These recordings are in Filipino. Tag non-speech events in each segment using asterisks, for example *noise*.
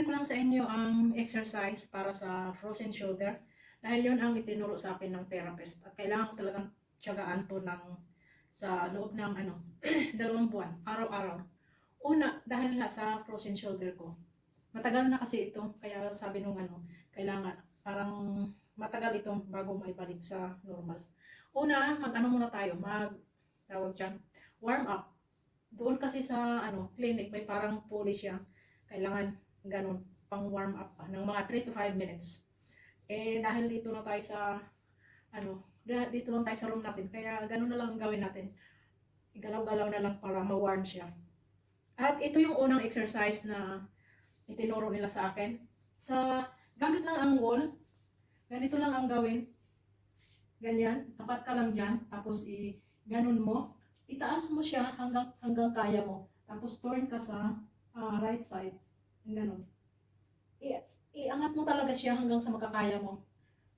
i-share ko lang sa inyo ang exercise para sa frozen shoulder. Dahil yun ang itinuro sa akin ng therapist. At kailangan ko talagang tiyagaan to ng sa loob ng ano, *clears throat* dalawang buwan, araw-araw. Una, dahil nga sa frozen shoulder ko. Matagal na kasi ito, kaya sabi nung ano, kailangan, parang matagal ito bago maibalik sa normal. Una, mag-ano muna tayo, mag, tawag dyan, warm up. Doon kasi sa ano, clinic, may parang pulley siya. Kailangan ganun, pang warm up pa, ng mga 3 to 5 minutes. Eh, dahil dito na tayo sa, ano, dito lang tayo sa room natin, kaya ganun na lang ang gawin natin. Galaw-galaw na lang para ma-warm siya. At ito yung unang exercise na itinuro nila sa akin. Sa, gamit lang ang wall, ganito lang ang gawin. Ganyan, tapat ka lang dyan, tapos i, ganun mo, itaas mo siya hanggang, hanggang kaya mo. Tapos turn ka sa ah, right side. Ganun. I, iangat mo talaga siya hanggang sa makakaya mo.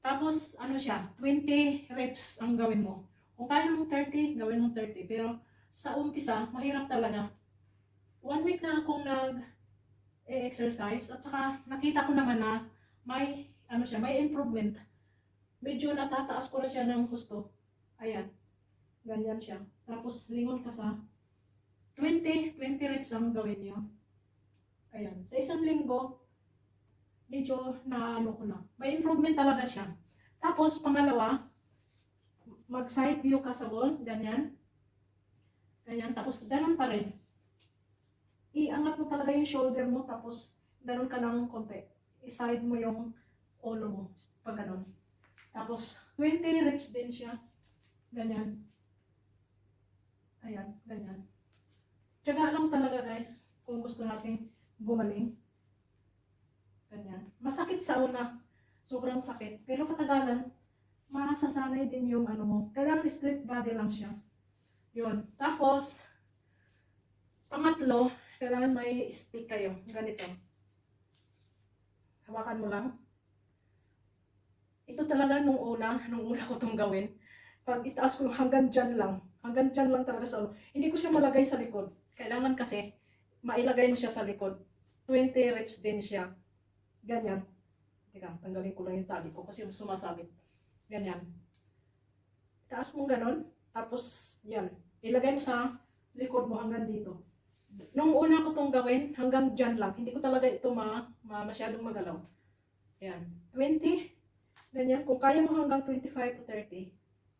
Tapos, ano siya, 20 reps ang gawin mo. Kung kaya mong 30, gawin mong 30. Pero sa umpisa, mahirap talaga. One week na akong nag-exercise at saka nakita ko naman na may, ano siya, may improvement. Medyo natataas ko na siya ng gusto. Ayan. Ganyan siya. Tapos, lingon ka sa 20, 20 reps ang gawin niyo. Ayan. Sa isang linggo, medyo na ano ko na. May improvement talaga siya. Tapos, pangalawa, mag-side view ka sa wall, ganyan. Ganyan, tapos ganun pa rin. Iangat mo talaga yung shoulder mo, tapos ganun ka ng konti. I-side mo yung ulo mo, pag ganun. Tapos, 20 reps din siya. Ganyan. Ayan, ganyan. Tiyaga lang talaga guys, kung gusto natin gumaling. Ganyan. Masakit sa una. Sobrang sakit. Pero katagalan, masasanay din yung ano mo. Kailangan split body lang siya. Yun. Tapos, pangatlo, kailangan may stick kayo. Ganito. Hawakan mo lang. Ito talaga nung una, nung una ko itong gawin. Pag itaas ko hanggang dyan lang. Hanggang dyan lang talaga sa ulo. Hindi ko siya malagay sa likod. Kailangan kasi, mailagay mo siya sa likod. 20 reps din siya. Ganyan. Teka, tanggalin ko lang yung tali ko kasi sumasabit. Ganyan. Taas mo ganon. Tapos, yan. Ilagay mo sa likod mo hanggang dito. Nung una ko itong gawin, hanggang dyan lang. Hindi ko talaga ito ma, ma masyadong magalaw. Yan. 20. Ganyan. Kung kaya mo hanggang 25 to 30,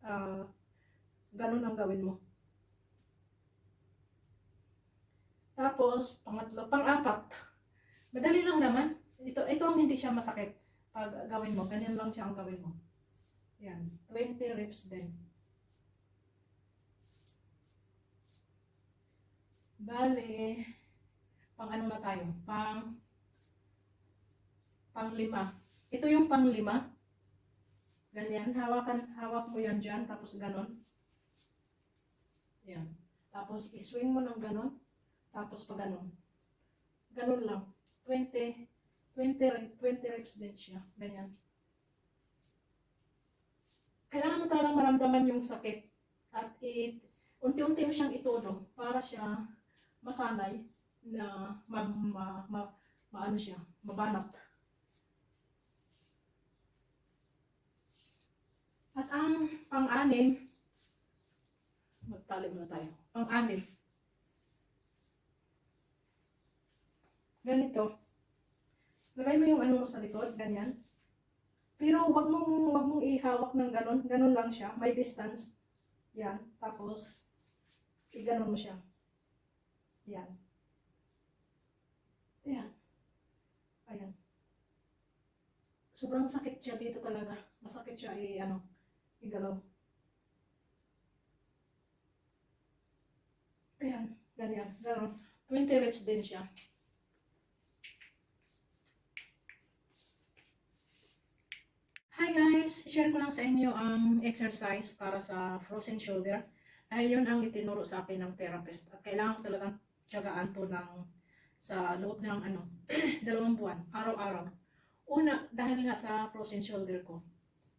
ah, ganon ang gawin mo. Tapos, pangatlo, pang-apat. Madali lang naman. Ito, ito ang hindi siya masakit. Pag gawin mo, ganyan lang siya ang gawin mo. Yan. 20 reps din. Bale, pang ano na tayo? Pang pang lima. Ito yung pang lima. Ganyan, hawakan, hawak mo yan dyan, tapos ganon. Yan. Tapos iswing mo ng ganon, tapos pa ganon. Ganon lang. 20, 20, re- 20 reps din siya. Ganyan. Kailangan mo talagang maramdaman yung sakit. At it, unti-unti mo siyang itulong para siya masanay na ma, ma, ma, maano siya, mabanat. At ang pang-anim, magtali muna tayo. Pang-anim, ganito. Lagay mo yung ano mo sa likod, ganyan. Pero wag mong, wag mong ihawak ng ganon. Ganon lang siya. May distance. Yan. Tapos, iganon mo siya. Yan. Yan. Ayan. Sobrang sakit siya dito talaga. Masakit siya i, ano, igalaw. Ayan. Ganyan. Ganon. 20 reps din siya. Guys! Share ko lang sa inyo ang exercise para sa frozen shoulder. Dahil yun ang itinuro sa akin ng therapist. At kailangan ko talagang tiyagaan to ng sa loob ng ano, *clears throat* dalawang buwan, araw-araw. Una, dahil nga sa frozen shoulder ko.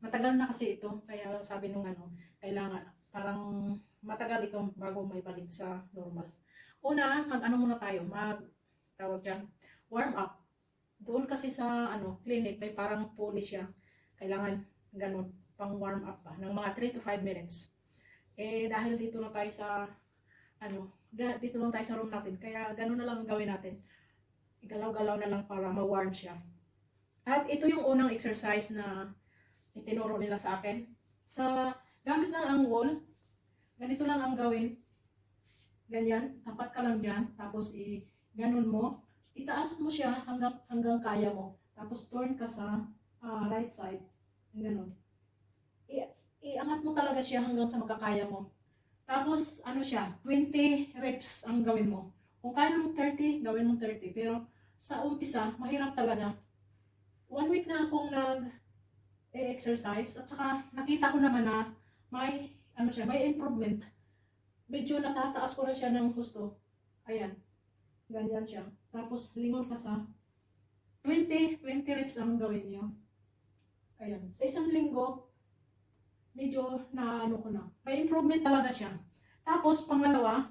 Matagal na kasi ito, kaya sabi nung ano, kailangan, parang matagal ito bago may balik sa normal. Una, mag-ano muna tayo, mag, tawag dyan, warm up. doon kasi sa ano, clinic, may parang pulley siya. Kailangan ganun, pang warm up ba, ng mga 3 to 5 minutes. Eh, dahil dito na tayo sa, ano, dito lang tayo sa room natin, kaya ganun na lang ang gawin natin. Galaw-galaw na lang para ma-warm siya. At ito yung unang exercise na itinuro nila sa akin. Sa, gamit lang ang wall, ganito lang ang gawin. Ganyan, tapat ka lang dyan, tapos i, ganun mo, itaas mo siya hanggang, hanggang kaya mo. Tapos turn ka sa ah, right side. Ganun. I, iangat mo talaga siya hanggang sa makakaya mo. Tapos, ano siya, 20 reps ang gawin mo. Kung kaya mo 30, gawin mo 30. Pero sa umpisa, mahirap talaga. One week na akong nag-exercise at saka nakita ko naman na may, ano siya, may improvement. Medyo natataas ko na siya ng gusto. Ayan. Ganyan siya. Tapos, lingon ka sa 20, 20 reps ang gawin niyo. Ayan. Sa isang linggo, medyo na ano ko na. May improvement talaga siya. Tapos, pangalawa,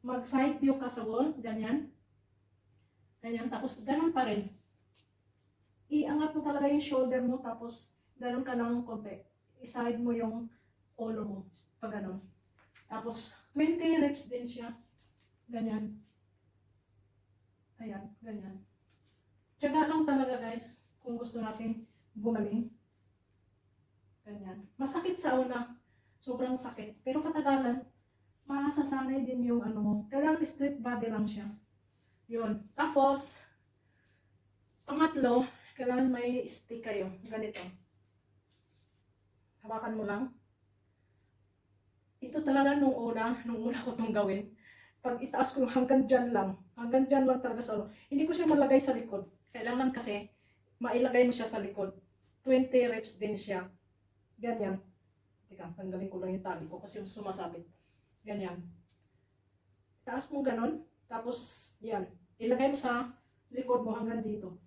mag-side view ka sa wall. Ganyan. Ganyan. Tapos, ganun pa rin. Iangat mo talaga yung shoulder mo. Tapos, ganun ka ng konti. I-side mo yung ulo mo. Pag ganun. Tapos, 20 reps din siya. Ganyan. Ayan, ganyan. Tiyaga lang talaga guys, kung gusto natin gumaling. Ganyan. Masakit sa una. Sobrang sakit. Pero katagalan, masasanay din yung ano. Kailangan straight body lang siya. Yun. Tapos, pangatlo, kailangan may stick kayo. Ganito. Hawakan mo lang. Ito talaga nung una, nung una ko itong gawin. Pag itaas ko hanggang dyan lang. Hanggang dyan lang talaga sa ulo. Hindi ko siya malagay sa likod. Kailangan kasi mailagay mo siya sa likod. 20 reps din siya. Ganyan. Teka, tanggalin ko lang yung tali ko kasi sumasabit. Ganyan. Taas mo ganon. Tapos, yan. Ilagay mo sa likod mo hanggang dito.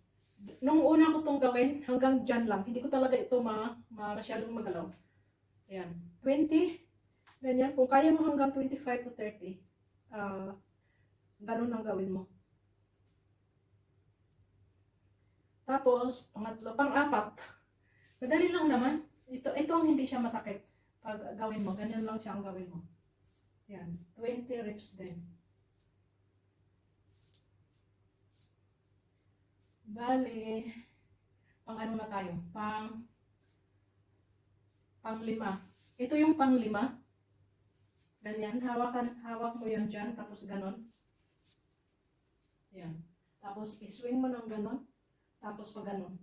Nung una ko itong gawin, hanggang dyan lang. Hindi ko talaga ito ma, ma masyadong magalaw. Yan. 20. Ganyan. Kung kaya mo hanggang 25 to 30. Ah, ganun ang gawin mo. Tapos, pangatlo, pang-apat. Madali lang naman. Ito, ito ang hindi siya masakit. Pag gawin mo, ganyan lang siya ang gawin mo. Yan. 20 reps din. Bale, pang ano na tayo? Pang pang lima. Ito yung pang lima. Ganyan, hawakan, hawak mo yan dyan, tapos ganon. Yan. Tapos, iswing mo ng ganon. Tapos, pag ganon.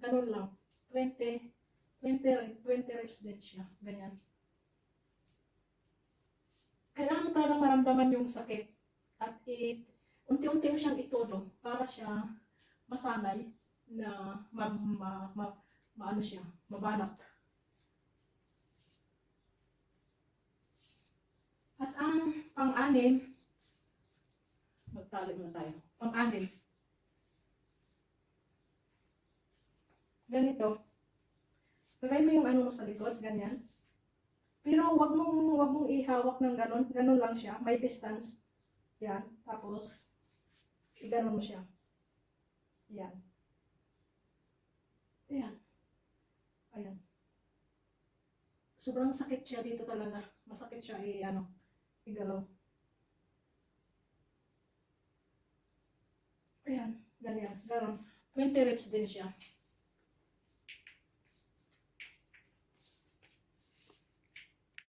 Ganon lang. 20, 20, re- 20 reps din siya. Ganyan. Kailangan mo talagang maramdaman yung sakit. At it, unti-unti mo siyang itulong para siya masanay na ma, ma, ma, maano siya, mabanat. At ang pang-anim, magtali muna tayo. Pang-anim, ganito. Lagay mo yung ano mo sa likod, ganyan. Pero wag mong, wag mong ihawak ng ganon. Ganon lang siya. May distance. Yan. Tapos, iganon mo siya. Yan. Ayan. Ayan. Sobrang sakit siya dito talaga. Masakit siya i ano, igalaw. Ayan, ganyan. Ganon. 20 reps din siya.